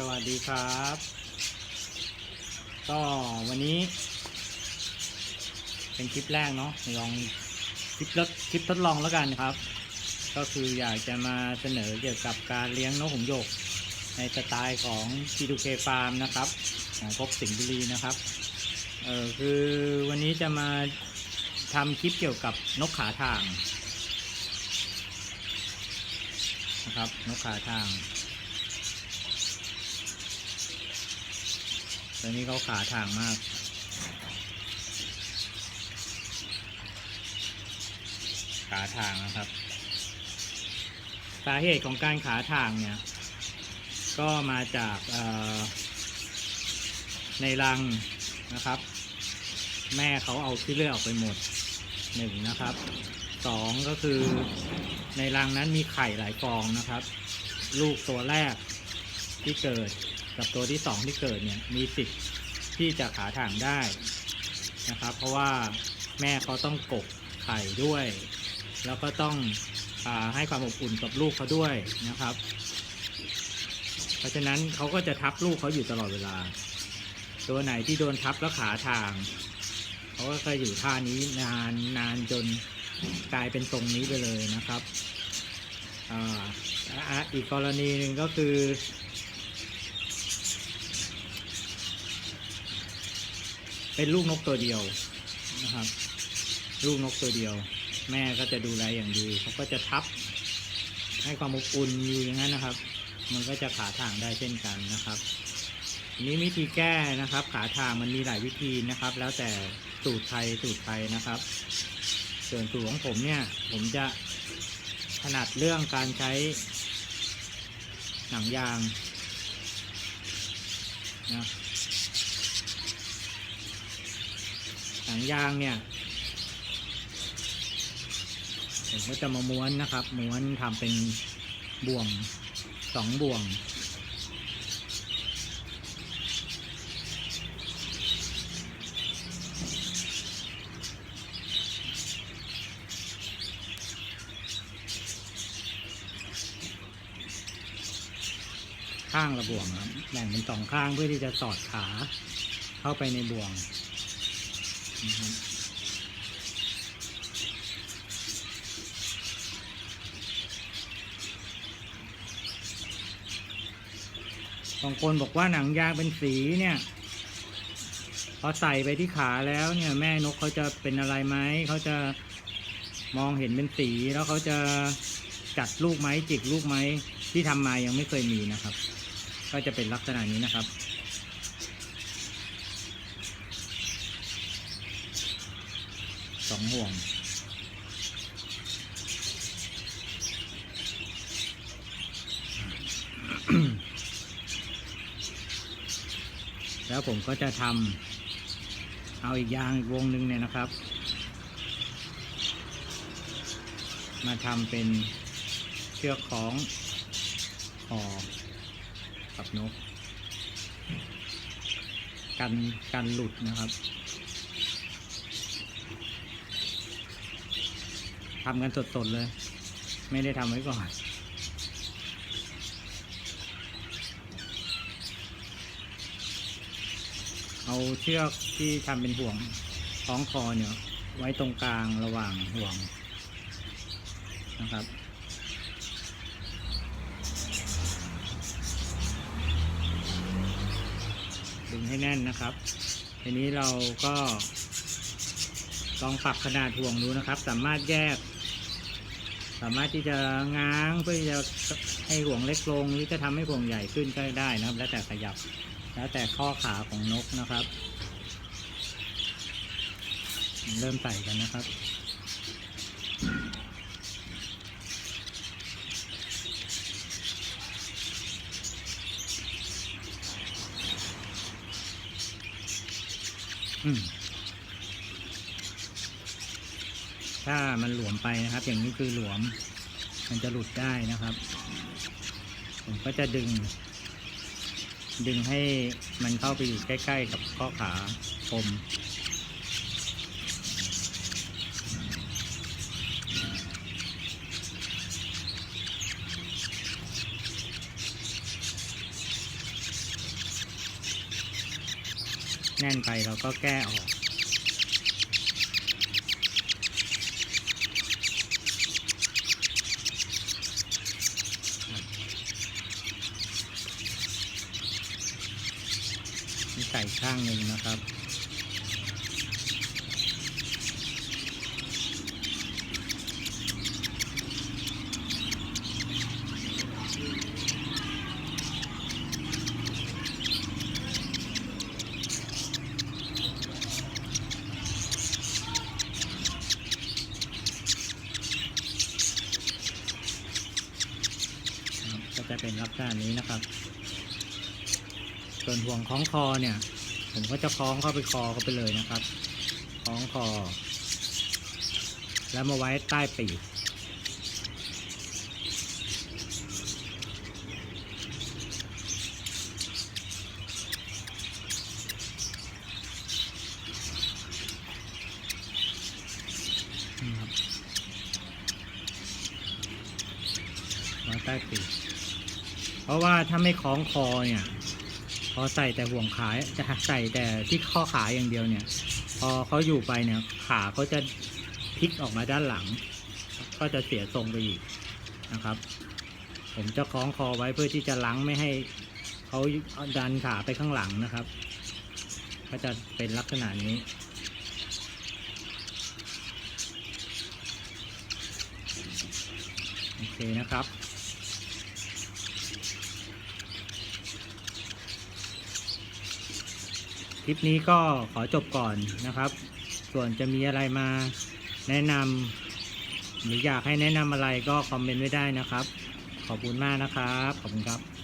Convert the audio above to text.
สวัสดีครับ ก็วันนี้ เป็นคลิปแรกเนาะลองคลิปทดคลิปทดลองแล้วกันครับ ก็คืออยากจะมาเสนอเกี่ยวกับการเลี้ยงนกหงส์หยก ในสไตล์ของ G2K Farm นะครับของพบสิงห์บุรีนะครับเออคือวันนี้จะมาทำคลิปเกี่ยวกับนกขาทางนะครับนกขาทาง ตัวนี้เขาขาทางมาก ขาทางนะครับ สาเหตุของการขาทางเนี่ย ก็มาจากในรังนะครับ แม่เขาเอาขี้เลือออกไปหมดหนึ่งนะครับสองก็คือในรังนั้นมีไข่หลายฟองนะครับ ลูกตัวแรกที่เกิด กับตัวที่สองที่เกิดเนี่ยมีสิทธิ์ที่จะขาถ่างได้นะครับ เพราะว่าแม่เขาต้องกกไข่ด้วย แล้วก็ต้องอให้ความอบอุ่นกับลูกเขาด้วยนะครับ เพราะฉะนั้นเขาก็จะทับลูกเขาอยู่ตลอดเวลา ตัวไหนที่โดนทับแล้วขาทางเขาก็จะอยู่ท่านี้นานนานจนกลายเป็นทรงนี้ไปเลยนะครับออีกกรณีหนึ่งก็คือ เป็นลูกนกตัวเดียวนะครับ ลูกนกตัวเดียว แม่ก็จะดูแลอย่างดีเขาก็จะทับ ให้ความอบอุ่นอยู่อย่างนั้นนะครับ มันก็จะขาทางได้เช่นกันนะครับนี้วิธีแก้นะครับ ขาทางมันมีหลายวิธีนะครับ แล้วแต่สูตรไทยสูตรไทยนะครับ ส่วนสูตรของผมเนี่ย ผมจะถนัดเรื่องการใช้หนังยางนะ หนังยางเนี่ยผมก็จะมาม้วนนะครับ ม้วนทำเป็นบ่วงสองบ่วง ข้างละบ่วงครับแบ่งเป็นสองข้างเพื่อที่จะสอดขาเข้าไปในบ่วง นะครับบางคนบอกว่าหนังยางเป็นสีเนี่ย พอใส่ไปที่ขาแล้วเนี่ย แม่นกเขาจะเป็นอะไรไหมเขาจะมองเห็นเป็นสีแล้วเขาจะกัดลูกไหมจิกลูกไหมที่ทำมายังไม่เคยมีนะครับ ก็จะเป็นลักษณะนี้นะครับ สองห่วง แล้วผมก็จะทำเอาอีกยางอีกวงหนึ่งเนี่ยนะครับ มาทำเป็นเชือกของคอกับนก กันกันหลุดนะครับ ทำกันสดๆเลย ไม่ได้ทำไว้ก่อน เอาเชือกที่ทำเป็นห่วงคล้องคอเนี่ย ไว้ตรงกลางระหว่างห่วงนะครับดึงให้แน่นนะครับ ทีนี้เราก็ ลองปรับขนาดห่วงดูนะครับ สามารถแยก สามารถที่จะง้างเพื่อจะให้ห่วงเล็กลงหรือจะทำให้ห่วงใหญ่ขึ้นก็ได้นะครับ แล้วแต่ขยับ แล้วแต่ข้อขาของนกนะครับ เริ่มใส่กันนะครับอืม ถ้ามันหลวมไปนะครับ อย่างนี้คือหลวม มันจะหลุดได้นะครับ ผมก็จะดึง ดึงให้มันเข้าไปอยู่ใกล้ ๆ กับข้อขาผมแน่นไปเราก็แก้ออก ส่ข้างหนึ่งนะครับ ก็จะเป็นลักษณะนี้นะครับ ส่วนห่วงคล้องคอเนี่ย ผมก็จะคล้องเข้าไปคอเขาไปเลยนะครับ คล้องคอ แล้วมาไว้ใต้ปีกนี่ครับไว้ใต้ปีกเพราะว่าถ้าไม่คล้องคอเนี่ย พอใส่แต่ห่วงขาจะใส่แต่ที่ข้อขาอย่างเดียวเนี่ย พอเขาอยู่ไปเนี่ยขาเขาจะพลิกออกมาด้านหลัง ก็จะเสียทรงไปอีกนะครับ ผมจะคล้องคอไว้เพื่อที่จะล้างไม่ให้เขาดันขาไปข้างหลังนะครับ ก็จะเป็นลักษณะนี้โอเคนะครับ คลิปนี้ก็ขอจบก่อนนะครับ ส่วนจะมีอะไรมาแนะนำหรืออยากให้แนะนำอะไรก็คอมเมนต์ไว้ได้นะครับ ขอบคุณมากนะครับ ขอบคุณครับ